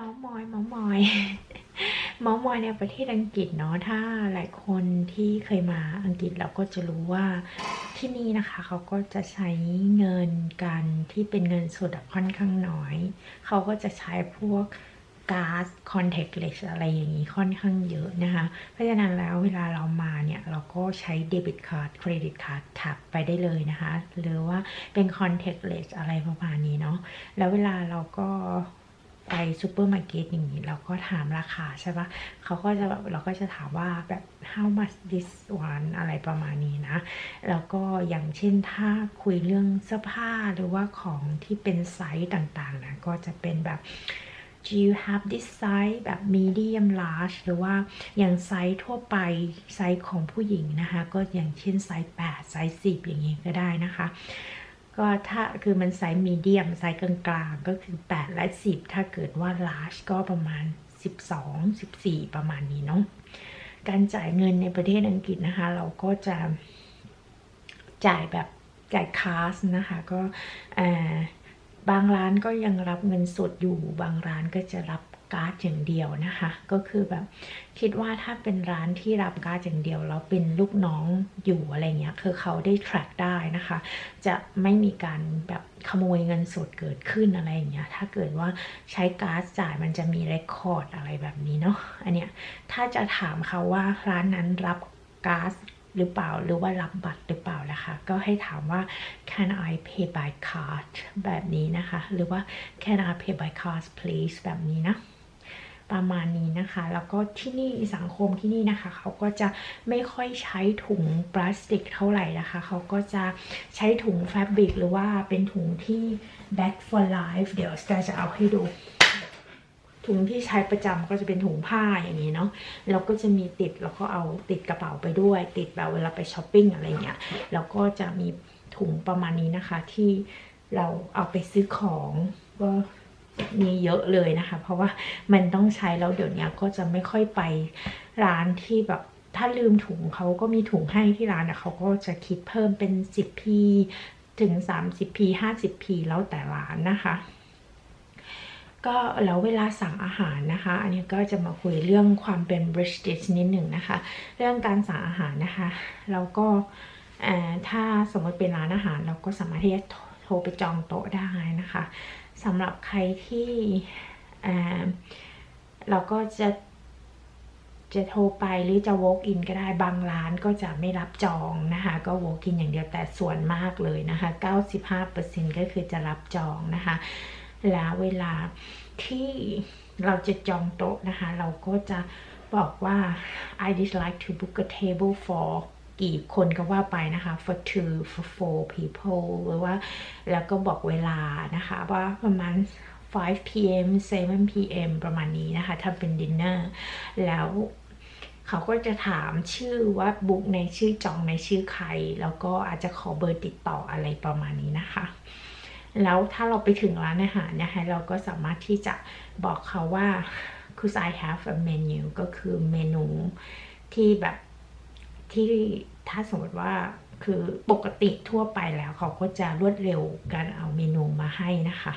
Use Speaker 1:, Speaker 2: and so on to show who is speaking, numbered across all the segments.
Speaker 1: เมาส์มอยเมาส์มอยเมาส์มอยในประเทศอังกฤษเนาะถ้าหลายคนที่เคยมาอังกฤษเราก็จะรู้ว่าที่นี่นะคะเขาก็จะใช้เงินกันที่เป็นเงินสดค่อนข้างน้อย เขาก็จะใช้พวกก๊าซคอนแทคเลสอะไรอย่างนี้ค่อนข้างเยอะนะคะ เพราะฉะนั้นแล้วเวลาเรามาเนี่ยเราก็ใช้เดบิตการ์ดเครดิตการ์ดถับไปได้เลยนะคะ หรือว่าเป็นคอนแทคเลสอะไรประมาณนี้เนาะแล้วเวลาเราก็ ไปซูเปอร์มาร์เก็ตอย่างนี้เราก็ถามราคาใช่ปะเขาก็จะแบบเราก็จะถามว่าแบบ how much this one อะไรประมาณนี้นะ แล้วก็อย่างเช่นถ้าคุยเรื่องเสื้อผ้าหรือว่าของที่เป็นไซส์ต่างๆนะก็จะเป็นแบบ do you have this size แบบ medium large หรือว่าอย่างไซส์ทั่วไปไซส์ของผู้หญิงนะคะ ก็อย่างเช่นไซส์ 8 ไซส์ 10 อย่างนี้ก็ได้นะคะ ก็ถ้าคือมันไซส์มีเดียมไซส์กลางๆ ก็คือ 8 และ 10 ถ้าเกิดว่า large ก็ประมาณ 12 14 ประมาณนี้เนาะการจ่ายเงินในประเทศอังกฤษนะคะ เราก็จะจ่ายแบบจ่ายคาสนะคะ ก็บางร้านก็ยังรับเงินสดอยู่ บางร้านก็จะรับ การ์ดอย่างเดียวนะคะ ก็คือแบบคิดว่าถ้าเป็นร้านที่รับการ์ดอย่างเดียวแล้วเป็นลูกน้องอยู่อะไรเงี้ยคือเขาได้ track ได้นะคะ จะไม่มีการแบบขโมยเงินสดเกิดขึ้นอะไรอย่างเงี้ยถ้าเกิดว่าใช้การ์ดจ่ายมันจะมีเรคคอร์ดอะไรแบบนี้เนาะอันเนี้ยถ้าจะถามเขาว่าร้านนั้นรับการ์ดหรือเปล่าหรือว่ารับบัตรหรือเปล่านะคะ ก็ให้ถามว่า can I pay by card แบบนี้นะคะ หรือว่า can I pay by card please แบบนี้นะ ประมาณนี้นะคะ แล้วก็ที่นี่สังคมที่นี่นะคะเขาก็จะไม่ค่อยใช้ถุงพลาสติกเท่าไหร่นะคะเขาก็จะใช้ถุงแฟบริกหรือว่าเป็นถุงที่ back for life เดี๋ยวสจะเอาให้ดูถุงที่ใช้ประจำก็จะเป็นถุงผ้าอย่างนี้เนาะแล้วก็จะมีติดแล้วก็เอาติดกระเป๋าไปด้วย ติดแบบเวลาไปช้อปปิ้งอะไรเงี้ยแล้วก็จะมีถุงประมาณนี้นะคะที่เราเอาไปซื้อของก็ มีเยอะเลยนะคะ เพราะว่ามันต้องใช้แล้วเดี๋ยวนี้ก็จะไม่ค่อยไปร้านที่แบบถ้าลืมถุงเขาก็มีถุงให้ที่ร้านนะเขาก็จะคิดเพิ่มเป็น 10p ถึง 30p 50p แล้วแต่ร้านนะคะก็แล้วเวลาสั่งอาหารนะคะ อันนี้ก็จะมาคุยเรื่องความเป็น British นิดหนึ่งนะคะ เรื่องการสั่งอาหารนะคะเราก็ถ้าสมมติเป็นร้านอาหาร เราก็สามารถที่จะโทรไปจองโต๊ะได้นะคะ สำหรับใครที่เราก็จะจะโทรไปหรือจะ walk in ก็ได้บางร้านก็จะไม่รับจองนะคะก็ walk in อย่างเดียวแต่ส่วนมากเลยนะคะ 95%ก็คือจะรับจองนะคะ แล้วเวลาที่เราจะจองโต๊ะนะคะ เราก็จะบอกว่า I would like to book a table for กี่คนก็ว่าไปนะคะ for two for four people หรือว่าแล้วก็บอกเวลานะคะ ว่าประมาณ 5 p.m. 7 p.m. ประมาณนี้นะคะถ้าเป็นดินเนอร์แล้วเขาก็จะถามชื่อว่าบุ๊กในชื่อจองในชื่อใคร แล้วก็อาจจะขอเบอร์ติดต่ออะไรประมาณนี้นะคะ แล้วถ้าเราไปถึงร้านอาหารนะคะเราก็สามารถที่จะบอกเขาว่า could I have a menu ก็คือเมนูที่แบบ ที่ถ้าสมมติว่าคือปกติทั่วไปแล้วเขาก็จะรวดเร็วการเอาเมนูมาให้นะคะ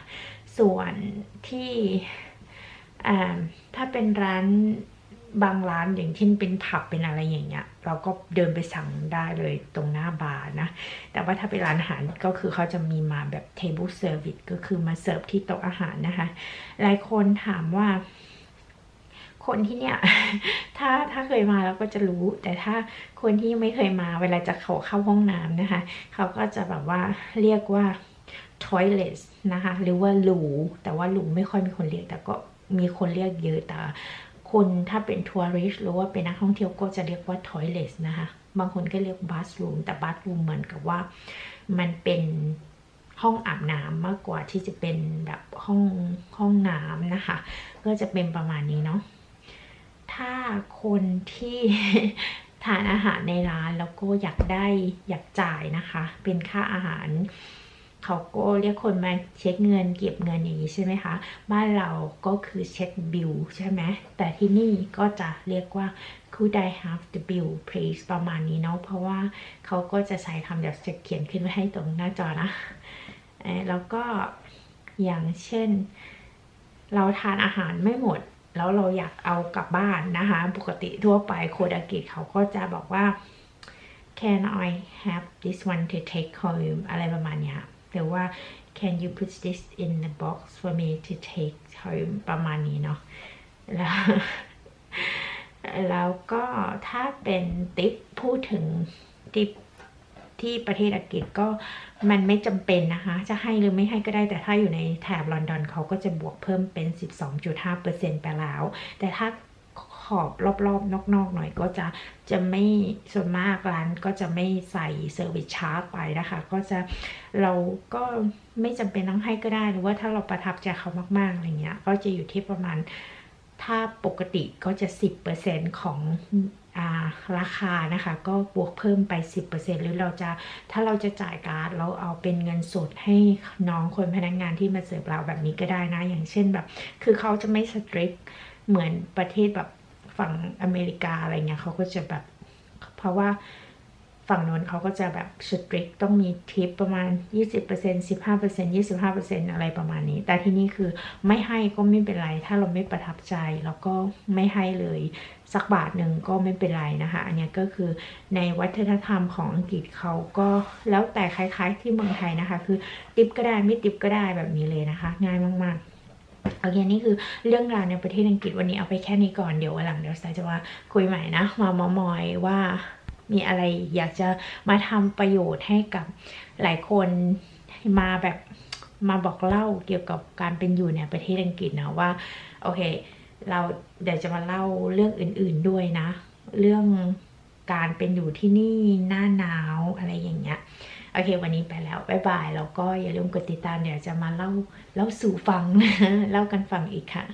Speaker 1: ส่วนที่ถ้าเป็นร้านบางร้านอย่างเช่นเป็นผับเป็นอะไรอย่างเงี้ย เราก็เดินไปสั่งได้เลยตรงหน้าบาร์นะ แต่ว่าถ้าเป็นร้านอาหารก็คือเขาจะมีมาแบบ table service ก็คือมาเสิร์ฟที่โต๊ะอาหารนะคะ หลายคนถามว่า คนที่เนี่ย ถ้าถ้าเคยมาเราก็จะรู้ แต่ถ้าคนที่ไม่เคยมาเวลาจะเขาเข้าห้องน้ำนะคะ เขาก็จะแบบว่าเรียกว่า toilet นะคะ หรือว่าหลูแต่ว่าหลูไม่ค่อยมีคนเรียก แต่ก็มีคนเรียกเยอะแต่คนถ้าเป็นทัวริสหรือว่าเป็นนักท่องเที่ยวก็จะเรียกว่า toilet นะคะ บางคนก็เรียก bathroom แต่ bathroom เหมือนกับว่ามันเป็นห้องอาบน้ำมากกว่าที่จะเป็นแบบห้องห้องน้ำนะคะ ก็จะเป็นประมาณนี้เนาะ ถ้าคนที่ทานอาหารในร้านแล้วก็อยากได้อยากจ่ายนะคะ เป็นค่าอาหาร เขาก็เรียกคนมาเช็คเงินเก็บเงินอย่างนี้ใช่ไหมคะบ้านเราก็คือเช็คบิลใช่ไหมแต่ที่นี่ก็จะเรียกว่า could I have the bill please ประมาณนี้เนาะเพราะว่าเขาก็จะใช้คำเดี๋ยวจะเขียนขึ้นไว้ให้ตรงหน้าจอนะแล้วก็อย่างเช่น เราทานอาหารไม่หมด แล้วเราอยากเอากลับบ้านนะคะ ปกติทั่วไปโคดากิเขาก็จะบอกว่า can I have this one to take home อะไรประมาณนี้หรือว่า can you put this in the box for me to take home ประมาณนี้เนาะแล้วแล้วก็ถ้าเป็นติปพูดถึงติป ที่ประเทศอังกฤษก็มันไม่จำเป็นนะคะ จะให้หรือไม่ให้ก็ได้แต่ถ้าอยู่ในแถบลอนดอนเขาก็จะบวกเพิ่มเป็น 12.5%ไปแล้ว แต่ถ้าขอบรอบๆ นอกๆ หน่อยก็จะจะไม่ส่วนมากร้านก็จะไม่ใส่เซอร์วิสชาร์จไปนะคะ ก็จะเราก็ไม่จำเป็นต้องให้ก็ได้หรือว่าถ้าเราประทับใจเขามากๆอะไรเงี้ยก็จะอยู่ที่ประมาณถ้าปกติก็จะ 10%ของอา ราคานะคะก็บวกเพิ่มไป 10%หรือเราจะถ้าเราจะจ่ายการ์ดเราเอาเป็นเงินสดให้น้องคนพนักงงานที่มาเสิร์ฟเราแบบนี้ก็ได้นะ อย่างเช่นแบบ คือเขาจะไม่สตริกเหมือนประเทศแบบฝั่งอเมริกาอะไรเงี้ยเขาก็จะแบบ เพราะว่า ฝั่งโน้นเขาก็จะแบบสตริกต้องมีทิปประมาณ 20% 15% 25%อะไรประมาณนี้ แต่ที่นี่คือไม่ให้ก็ไม่เป็นไร ถ้าเราไม่ประทับใจแล้วก็ไม่ให้เลยสักบาทหนึ่งก็ไม่เป็นไรนะคะ อันนี้ก็คือในวัฒนธรรมของอังกฤษเขาก็แล้วแต่คล้ายๆที่เมืองไทยนะคะ คือติปก็ได้ไม่ติปก็ได้แบบนี้เลยนะคะ ง่ายมากๆโอเคนี่คือเรื่องราวในประเทศอังกฤษวันนี้เอาไปแค่นี้ก่อนเดี๋ยววันหลังเดี๋ยวสายจะมาคุยใหม่นะ มามามอยว่า มีอะไรอยากจะมาทำประโยชน์ให้กับหลายคนมาแบบมาบอกเล่าเกี่ยวกับการเป็นอยู่ในประเทศอังกฤษนะว่าโอเค เราเดี๋ยวจะมาเล่าเรื่องอื่น ๆด้วยนะ เรื่องการเป็นอยู่ที่นี่หน้าหนาวอะไรอย่างเงี้ยโอเค วันนี้ไปแล้ว บ๊ายบาย แล้วก็อย่าลืมกดติดตามเดี๋ยวจะมาเล่าเล่าสู่ฟังเล่ากันฟังอีกค่ะ